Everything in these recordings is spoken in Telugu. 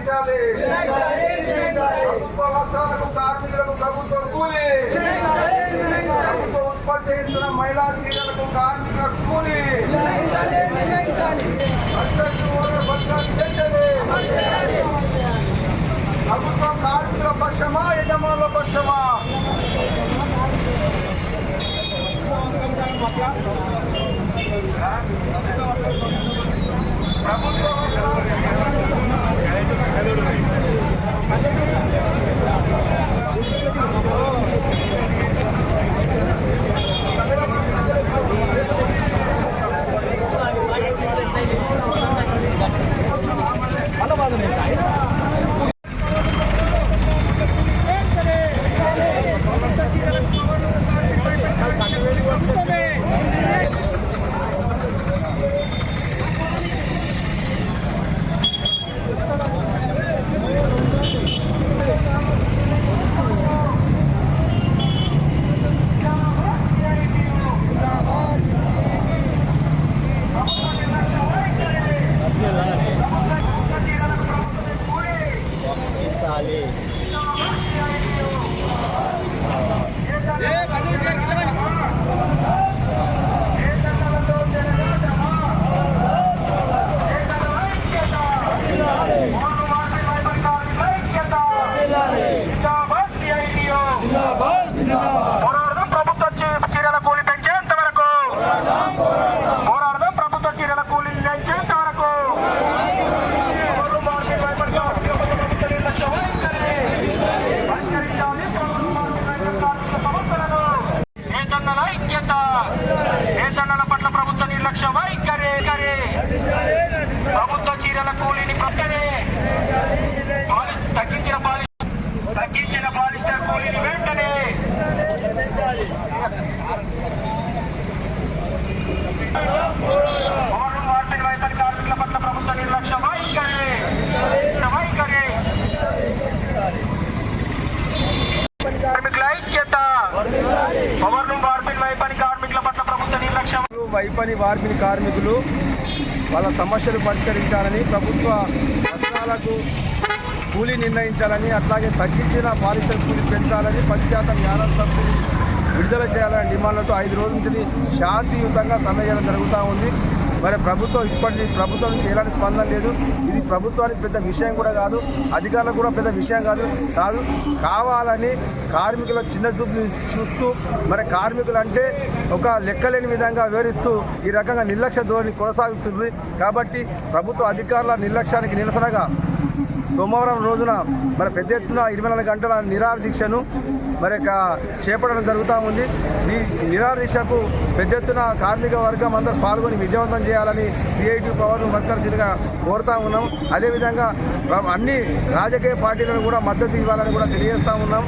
ప్రభుత్వం నిర్ణయించాలి ప్రభుత్వ వస్త్రాలకు కార్మికులకు ప్రభుత్వం కూలి. ప్రభుత్వం ఉత్పత్తి చేస్తున్న మహిళా చీరలకు కార్మికులకు కూలి. ప్రభుత్వం కార్మికుల పక్షమా యజమానుల పక్షమా? ప్రభుత్వం పోరాడదాం ప్రభుత్వ చీ- చీరల కూలి పెంచేంత వరకు పోరాడదాం ప్రభుత్వ చీరల కూలి పెంచేంత వరకు పౌరులు మార్కెట్ వైపరిగా ప్రభుత్వ నిర్లక్ష్యం వహించాలి. పరిష్కరించాలి పౌరులు మార్కెట్ వైపరి కార్మిక సమస్యలను. నేతన్నల ఐక్యత నేతన్నల పట్ల ప్రభుత్వ నిర్లక్ష్య వైఖరి వైఖరి. ప్రభుత్వ చీరల కూలీని పక్కనే పాలిష్ తగ్గించిన పాలిష్ తగ్గించిన పాలిస్టర్ కూలీని వెంటనే పౌరులు మార్కెట్ వైపరి కార్మికుల పట్ల ప్రభుత్వ నిర్లక్ష్యం వైఖరి వైఖరి కార్మికుల ఐక్యత పౌరులు మార్కెట్ వైపరి కార్మికుల పట్ల ప్రభుత్వ పైపని వైపని కార్మికులు వాళ్ళ సమస్యలు పరిష్కరించాలని ప్రభుత్వ వస్త్రాలకు కూలీ నిర్ణయించాలని అట్లాగే తగ్గించిన పాలిస్టర్ కూలీ పెంచాలని పది శాతం యానం సబ్సిడీ విడుదల చేయాలని డిమాండ్లతో ఐదు రోజుల నుంచి శాంతియుతంగా సమ్మె జరుగుతూ ఉంది. మరి ప్రభుత్వం ఇప్పటి ప్రభుత్వం నుంచి ఎలాంటి స్పందన లేదు. ఇది ప్రభుత్వానికి పెద్ద విషయం కూడా కాదు. అధికారులకు కూడా పెద్ద విషయం కాదు. కాదు. కావాలని కార్మికుల చిన్న చూపు చూస్తూ మరి కార్మికులు అంటే ఒక లెక్కలేని విధంగా వివరిస్తూ ఈ రకంగా నిర్లక్ష్య ధోరణి కొనసాగుతుంది. కాబట్టి ప్రభుత్వ అధికారుల నిర్లక్ష్యానికి నిరసనగా సోమవారం రోజున మరి పెద్ద ఎత్తున ఇరవై నాలుగు గంటల నిరాహార దీక్షను మరి యొక్క చేపట్టడం జరుగుతూ ఉంది. ఈ నిరాహార పెద్ద ఎత్తున కార్మిక వర్గం అందరూ పాల్గొని విజయవంతం చేయాలని సిఐటి పవర్ వర్కర్స్గా కోరుతా ఉన్నాం. అదేవిధంగా అన్ని రాజకీయ పార్టీలను కూడా మద్దతు ఇవ్వాలని కూడా తెలియజేస్తా ఉన్నాం.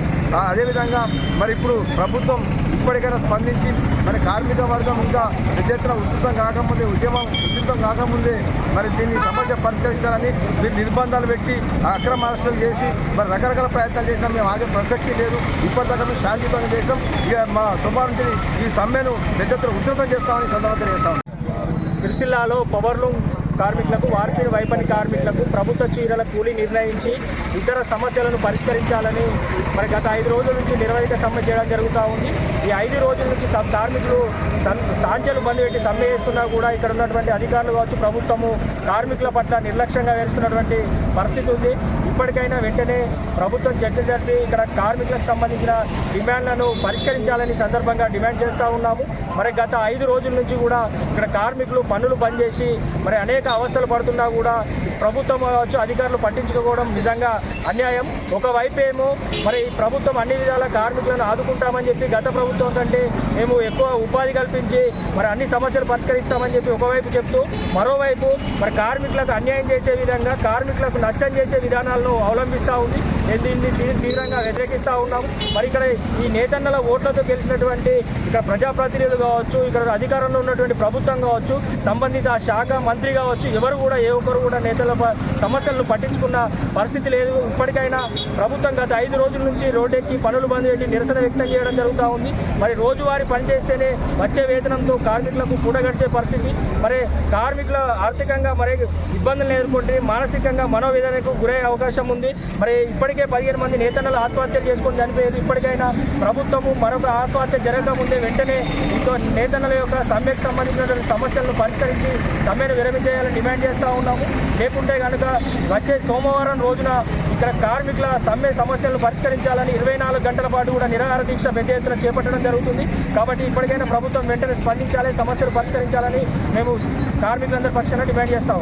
అదేవిధంగా మరి ఇప్పుడు ప్రభుత్వం ఇప్పటికైనా స్పందించి మరి కార్మిక వర్గం ఇంకా పెద్ద ఎత్తున ఉధృతం కాకముందే ఉద్యమం ఉధృతం కాకముందే మరి దీన్ని సమస్య పరిష్కరించాలని మీరు నిర్బంధాలు పెట్టి అక్రమ అరెస్టులు చేసి మరి రకరకాల ప్రయత్నాలు చేసినా మేము ఆగే ప్రసక్తి లేదు. ఇప్పటిదాకా మేము శాంతియుతంగా చేసినాం. ఇక మా సోమవారం ఈ సమ్మెను పెద్ద ఎత్తున ఉధృతం చేస్తామని ఈ సందర్భంగా సిరిసిల్లాలో పవర్లూమ్ కార్మికులకు వార్పిడి వైపని కార్మికులకు ప్రభుత్వ చీరల కూలీ నిర్ణయించి ఇతర సమస్యలను పరిష్కరించాలని మరి గత ఐదు రోజుల నుంచి నిర్వహిత సమ్మె చేయడం జరుగుతూ ఉంది. ఈ ఐదు రోజుల నుంచి సబ్ కార్మికులు సం- సాంచలు బంద్ పెట్టి సమ్మె చేస్తున్నా కూడా ఇక్కడ ఉన్నటువంటి అధికారులు కావచ్చు ప్రభుత్వము కార్మికుల పట్ల నిర్లక్ష్యంగా వేస్తున్నటువంటి పరిస్థితి ఉంది. ఇప్పటికైనా వెంటనే ప్రభుత్వం చర్చ జరిపి ఇక్కడ కార్మికులకు సంబంధించిన డిమాండ్లను పరిష్కరించాలని సందర్భంగా డిమాండ్ చేస్తూ ఉన్నాము. మరి గత ఐదు రోజుల నుంచి కూడా ఇక్కడ కార్మికులు పనులు బంద్ చేసి మరి అనేక అవస్థలు పడుతున్నా కూడా ప్రభుత్వం కావచ్చు అధికారులు పట్టించుకోవడం నిజంగా అన్యాయం. ఒకవైపేమో మరి ఈ ప్రభుత్వం అన్ని విధాల కార్మికులను ఆదుకుంటామని చెప్పి గత ప్రభుత్వం కంటే మేము ఎక్కువ ఉపాధి కల్పించి మరి అన్ని సమస్యలు పరిష్కరిస్తామని చెప్పి ఒకవైపు చెప్తూ మరోవైపు మరి కార్మికులకు అన్యాయం చేసే విధంగా కార్మికులకు నష్టం చేసే విధానాలను అవలంబిస్తూ ఉంది. దీన్ని దీన్ని తీవ్రంగా వ్యతిరేకిస్తూ ఉన్నాం. మరి ఇక్కడ ఈ నేతన్నల ఓట్లతో గెలిచినటువంటి ఇక్కడ ప్రజాప్రతినిధులు కావచ్చు ఇక్కడ అధికారంలో ఉన్నటువంటి ప్రభుత్వం కావచ్చు సంబంధిత శాఖ మంత్రి కావచ్చు ఎవరు కూడా ఏ ఒక్కరు కూడా నేతల సమస్యలను పట్టించుకున్న పరిస్థితి లేదు. ఇప్పటికైనా ప్రభుత్వం గత ఐదు రోజుల నుంచి రోడ్డెక్కి పనులు బంద్ పెట్టి నిరసన వ్యక్తం చేయడం జరుగుతూ ఉంది. మరి రోజువారీ పనిచేస్తేనే వచ్చే వేతనంతో కార్మికులకు కూడగడిచే పరిస్థితి. మరి కార్మికుల ఆర్థికంగా మరి ఇబ్బందులు ఎదుర్కొంటే మానసికంగా మనోవేదనకు గురయ్యే అవకాశం ఉంది. మరి ఇప్పటికే పదిహేను మంది నేతన్నలు ఆత్మహత్యలు చేసుకొని చనిపోయారు. ఇప్పటికైనా ప్రభుత్వము మరొక ఆత్మహత్య జరగకముందే వెంటనే ఇంకో నేతన్నల యొక్క సమ్మెకు సంబంధించిన సమస్యలను పరిష్కరించి సమ్మెను విరమించేయాలని డిమాండ్ చేస్తూ ఉన్నాము. లేకుంటే కనుక వచ్చే సోమవారం రోజున ఇక్కడ కార్మికుల సమ్మె సమస్యలను పరిష్కరించాలని ఇరవై నాలుగు గంటల పాటు కూడా నిరాహార దీక్ష పెద్ద ఎత్తున చేపట్టడం జరుగుతుంది. కాబట్టి ఇప్పటికైనా ప్రభుత్వం వెంటనే స్పందించాలి సమస్యలు పరిష్కరించాలని మేము కార్మికులందరి పక్షాన డిమాండ్ చేస్తాం